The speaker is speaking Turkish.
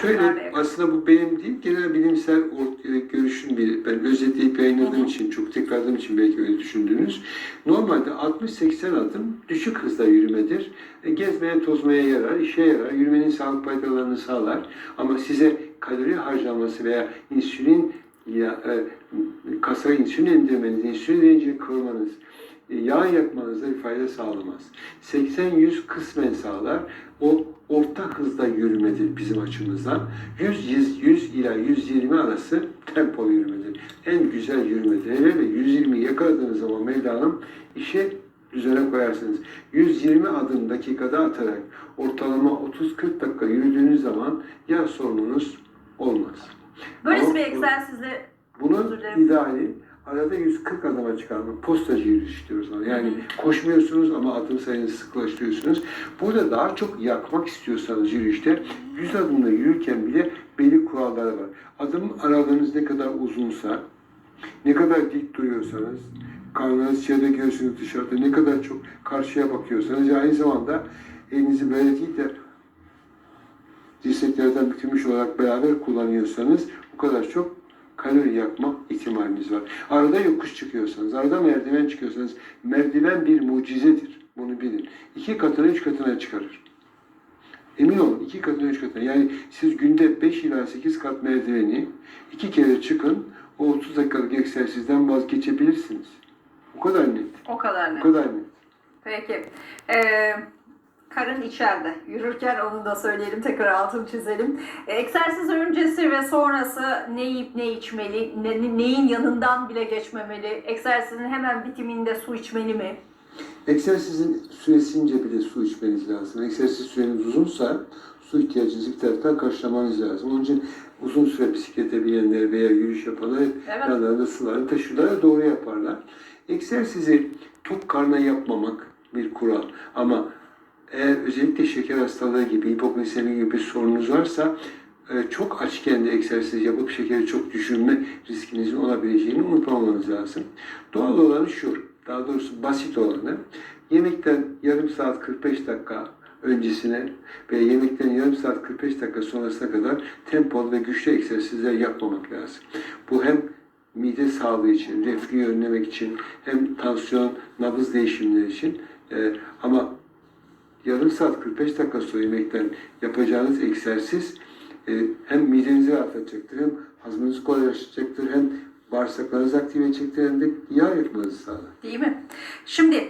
Şöyle aslında bu benim değil genel bilimsel e, görüşün bir ben özetleyip yayınladığım hı. için çok tekrarladığım için belki öyle düşündünüz. Normalde 60-80 adım düşük hızda yürümedir. E, gezmeye tozmaya yarar, işe yarar, yürümenin sağlık faydalarını sağlar. Ama size kalori harcaması veya insülin ya, e, kasa insülin indirmeniz, insülin direncini kırmanız, e, yağ yakmanıza bir fayda sağlamaz. 80-100 kısmen sağlar. O orta hızda yürümedir bizim açımızdan. 100, 100, 100 ila 120 arası tempolu yürümedir. En güzel yürümedir. Hele de 120 yakaladığınız zaman meydanım işe düzene koyarsınız. 120 adım dakikada atarak ortalama 30-40 dakika yürüdüğünüz zaman yağ sorununuz olmaz. Böylesi Ama bir egzersizle dilerim. ideali arada 140 adıma çıkarmak. Postacı yürüyüş diyoruz. Yani koşmuyorsunuz ama adım sayınızı sıklaştırıyorsunuz. Burada daha çok yakmak istiyorsanız yürüyüşte 100 adımda yürürken bile belli kuralları var. Adım aralığınız ne kadar uzunsa, ne kadar dik duruyorsanız, karnınız içeride göğsünüz dışarıda ne kadar çok karşıya bakıyorsanız aynı zamanda elinizi böyle değil de dirseklerden bükülmüş olarak beraber kullanıyorsanız bu kadar çok kalori yakma ihtimaliniz var. Arada yokuş çıkıyorsanız, arada merdiven çıkıyorsanız merdiven bir mucizedir. Bunu bilin. İki katına, üç katına çıkarır. Emin olun iki katına, üç katına. Yani siz günde 5 ila 8 kat merdiveni iki kere çıkın, o 30 dakikalık egzersizden vazgeçebilirsiniz. O kadar net. o kadar O ne? kadar net. Peki. Ee, karın içeride. Yürürken onu da söyleyelim. Tekrar altını çizelim. Ee, egzersiz öncesi ve sonrası ne yiyip ne içmeli? Ne- neyin yanından bile geçmemeli? Egzersizin hemen bitiminde su içmeli mi? Egzersizin süresince bile su içmeniz lazım. Egzersiz süreniz uzunsa su ihtiyacınızı bir taraftan karşılamanız lazım. Onun için uzun süre bisiklete binenler veya yürüyüş yapanlar hep Evet. yanlarında sularını taşırlar doğru yaparlar. Egzersizi tok karna yapmamak bir kural. Ama eğer özellikle şeker hastalığı gibi, hipoglisemi gibi bir sorunuz varsa e, çok açken de egzersiz yapıp şekeri çok düşürme riskinizin olabileceğini unutmamanız lazım. Doğal olanı şu, daha doğrusu basit olanı, yemekten yarım saat 45 dakika öncesine ve yemekten yarım saat 45 dakika sonrasına kadar tempolu ve güçlü egzersizler yapmamak lazım. Bu hem mide sağlığı için, reflüyü önlemek için, hem tansiyon, nabız değişimleri için e, ama yarım saat 45 dakika sonra yemekten yapacağınız egzersiz e, hem midenizi rahatlatacaktır, hem hazmınızı kolaylaştıracaktır, hem bağırsaklarınızı aktive edecektir, hem de yağ yakmanızı sağlar. Değil mi? Şimdi